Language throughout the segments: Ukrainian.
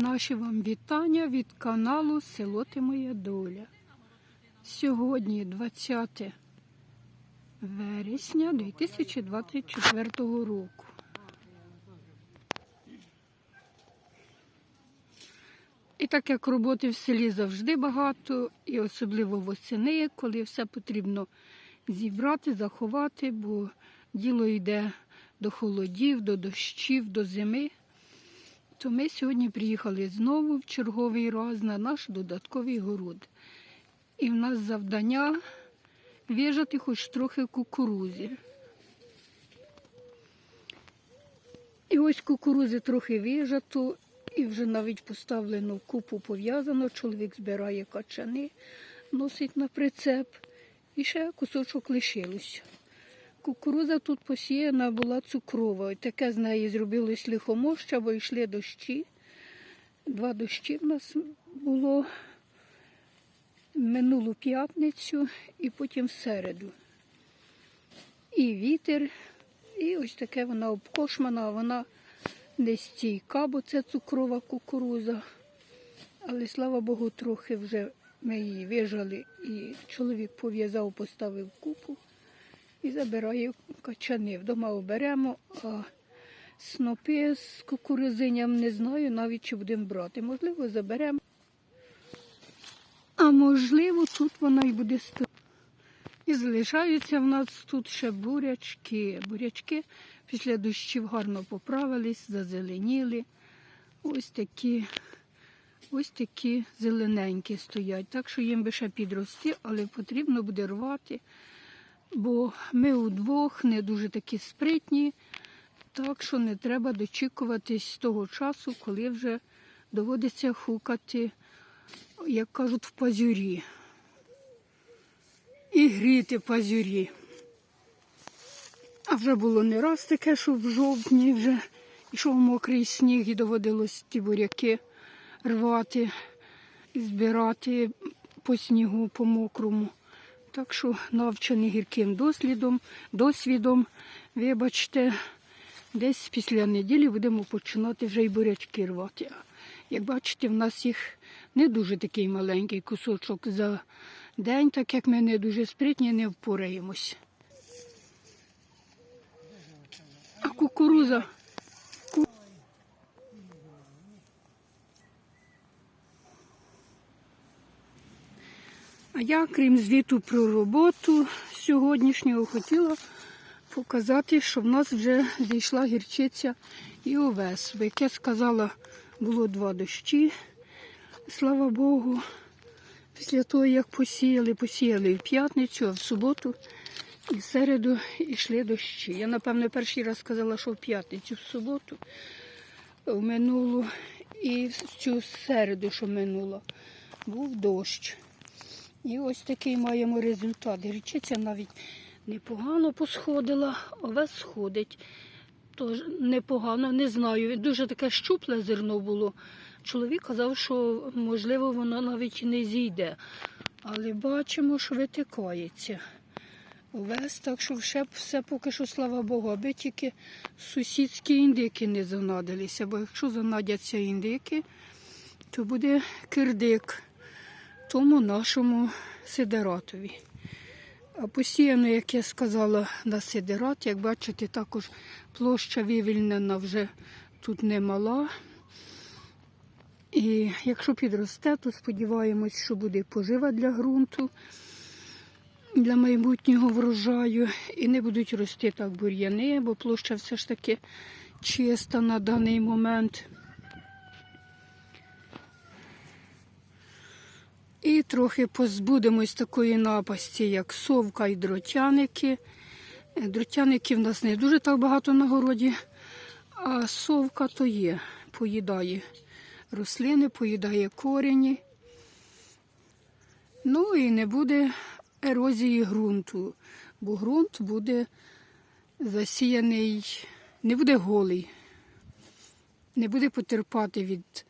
Наші вам вітання від каналу Село Ти Моя Доля. Сьогодні 20 вересня 2024 року. І так як роботи в селі завжди багато, і особливо восени, коли все потрібно зібрати, заховати, бо діло йде до холодів, до дощів, до зими. То ми сьогодні приїхали знову в черговий раз на наш додатковий город. І в нас завдання вижати хоч трохи кукурузи. І ось кукурузи трохи вижато, і вже навіть поставлено купу пов'язано. Чоловік збирає качани, носить на прицеп. І ще кусочок лишилось. Кукуруза тут посіяна була цукрова. Таке з неї зробилось лихомоща, бо йшли дощі. Два дощі в нас було минулу п'ятницю і потім в середу. І вітер, і ось таке вона обкошмана, вона не стійка, бо це цукрова кукуруза. Але слава Богу, трохи вже ми її вижали, і чоловік пов'язав, поставив купу і забирає качани. Вдома оберемо, а снопи з кукурузиням не знаю навіть чи будемо брати. Можливо, заберемо. А можливо, тут вона і буде стояти. І залишаються в нас тут ще бурячки. Бурячки після дощів гарно поправились, зазеленіли. Ось такі, ось такі зелененькі стоять. Так що їм би ще підрости, але потрібно буде рвати бо ми удвох не дуже такі спритні, так що не треба дочікуватись того часу, коли вже доводиться хукати, як кажуть, в пазюрі. І гріти пазюрі. А вже було не раз таке, що в жовтні вже йшов мокрий сніг і доводилось ті буряки рвати збирати по снігу, по мокрому. Так що навчений гірким дослідом, досвідом, вибачте, десь після неділі будемо починати вже й бурячки рвати. Як бачите, в нас їх не дуже такий маленький кусочок за день, так як ми не дуже спритні, не впораємось. А кукуруза. А я, крім звіту про роботу сьогоднішнього, хотіла показати, що в нас вже зійшла гірчиця і овес. Як я сказала, було два дощі. Слава Богу. Після того, як посіяли, посіяли в п'ятницю, а в суботу і в середу йшли дощі. Я, напевно, перший раз сказала, що в п'ятницю, в суботу, в минулу і в цю середу, що минуло, був дощ. І ось такий маємо результат. Гречиця навіть непогано посходила, овес сходить. Тож непогано, не знаю. Дуже таке щупле зерно було. Чоловік казав, що можливо воно навіть і не зійде. Але бачимо, що витикається. Овес, так що все, все поки що, слава Богу, аби тільки сусідські індики не занадилися. Бо якщо занадяться індики, то буде кирдик тому нашому сидератові. А посіяно, як я сказала, на сидерат, як бачите, також площа вивільнена вже тут немала. І якщо підросте, то сподіваємось, що буде пожива для ґрунту, для майбутнього врожаю. І не будуть рости так бур'яни, бо площа все ж таки чиста на даний момент. І трохи позбудемось такої напасті, як совка і дротяники. Е, Дротяників в нас не дуже так багато на городі, а совка то є, поїдає рослини, поїдає корені. Ну і не буде ерозії ґрунту, бо ґрунт буде засіяний, не буде голий, не буде потерпати від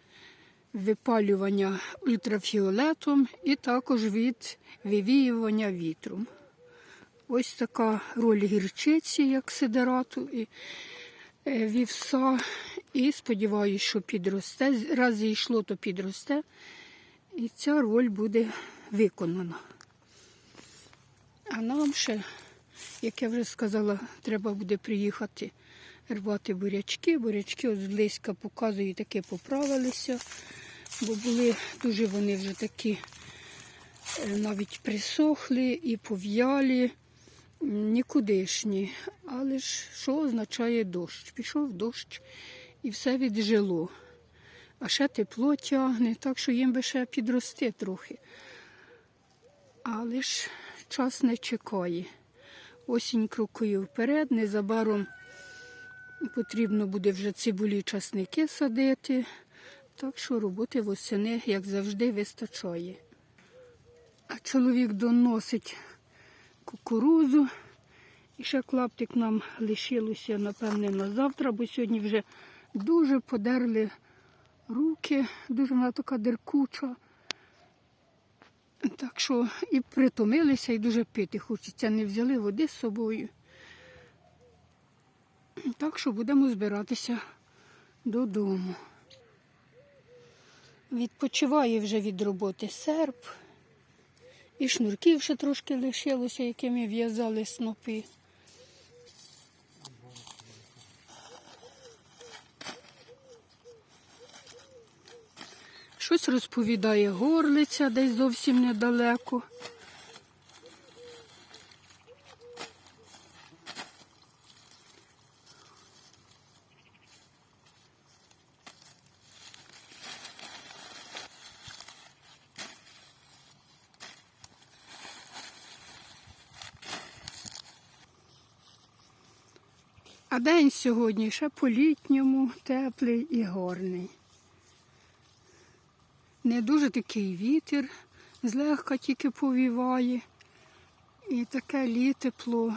випалювання ультрафіолетом і також від вивіювання вітром. Ось така роль гірчиці, як сидерату, і е, вівса І сподіваюся, що підросте. Раз зійшло, то підросте. І ця роль буде виконана. А нам ще, як я вже сказала, треба буде приїхати рвати бурячки. Бурячки от зблизька показую, таке поправилися, бо були дуже вони вже такі е, навіть присохлі і пов'ялі, нікудишні. Але ж що означає дощ? Пішов дощ і все віджило. А ще тепло тягне, так що їм би ще підрости трохи. Але ж час не чекає. Осінь крокує вперед, незабаром потрібно буде вже цибулі часники садити. Так що роботи восени, як завжди, вистачає. А чоловік доносить кукурузу. І ще клаптик нам лишилося, напевне, на завтра, бо сьогодні вже дуже подерли руки, дуже вона така деркуча. Так що і притомилися, і дуже пити хочеться. Не взяли води з собою. Так що будемо збиратися додому. Відпочиває вже від роботи серп. І шнурків ще трошки лишилося, якими в'язали снопи. Щось розповідає горлиця десь зовсім недалеко. День сьогодні ще по-літньому, теплий і гарний. Не дуже такий вітер, злегка тільки повіває. І таке літепло.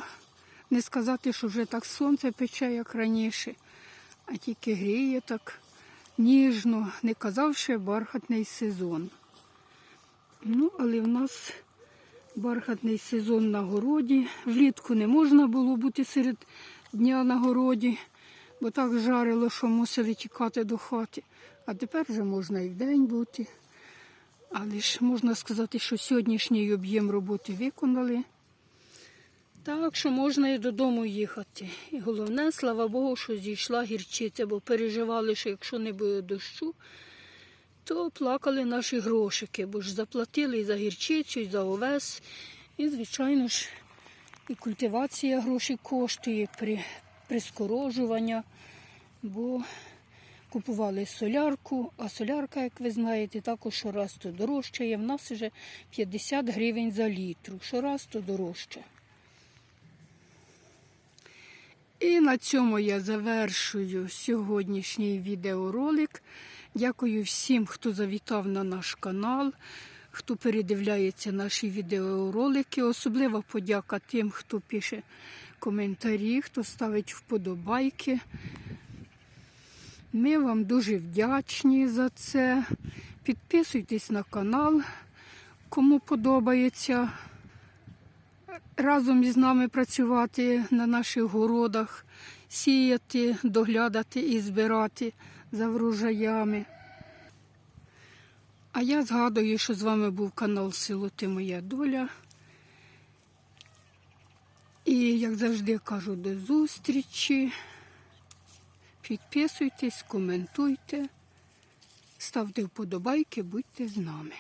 Не сказати, що вже так сонце пече, як раніше, а тільки гріє так ніжно, не казавши бархатний сезон. Ну, але в нас бархатний сезон на городі. Влітку не можна було бути серед дня на городі, бо так жарило, що мусили тікати до хати. А тепер вже можна і вдень бути. Але ж можна сказати, що сьогоднішній об'єм роботи виконали. Так що можна і додому їхати. І головне, слава Богу, що зійшла гірчиця, бо переживали, що якщо не буде дощу, то плакали наші грошики, бо ж заплатили і за гірчицю, і за овес. І, звичайно ж, і культивація грошей коштує, при, прискорожування, бо купували солярку, а солярка, як ви знаєте, також щораз то дорожчає. В нас вже 50 гривень за літру, щораз то дорожче. І на цьому я завершую сьогоднішній відеоролик. Дякую всім, хто завітав на наш канал, хто передивляється наші відеоролики. Особлива подяка тим, хто пише коментарі, хто ставить вподобайки. Ми вам дуже вдячні за це. Підписуйтесь на канал, кому подобається разом із нами працювати на наших городах, сіяти, доглядати і збирати за врожаями. А я згадую, що з вами був канал Сило Ти Моя Доля. І, як завжди, кажу, до зустрічі. Підписуйтесь, коментуйте, ставте вподобайки, будьте з нами.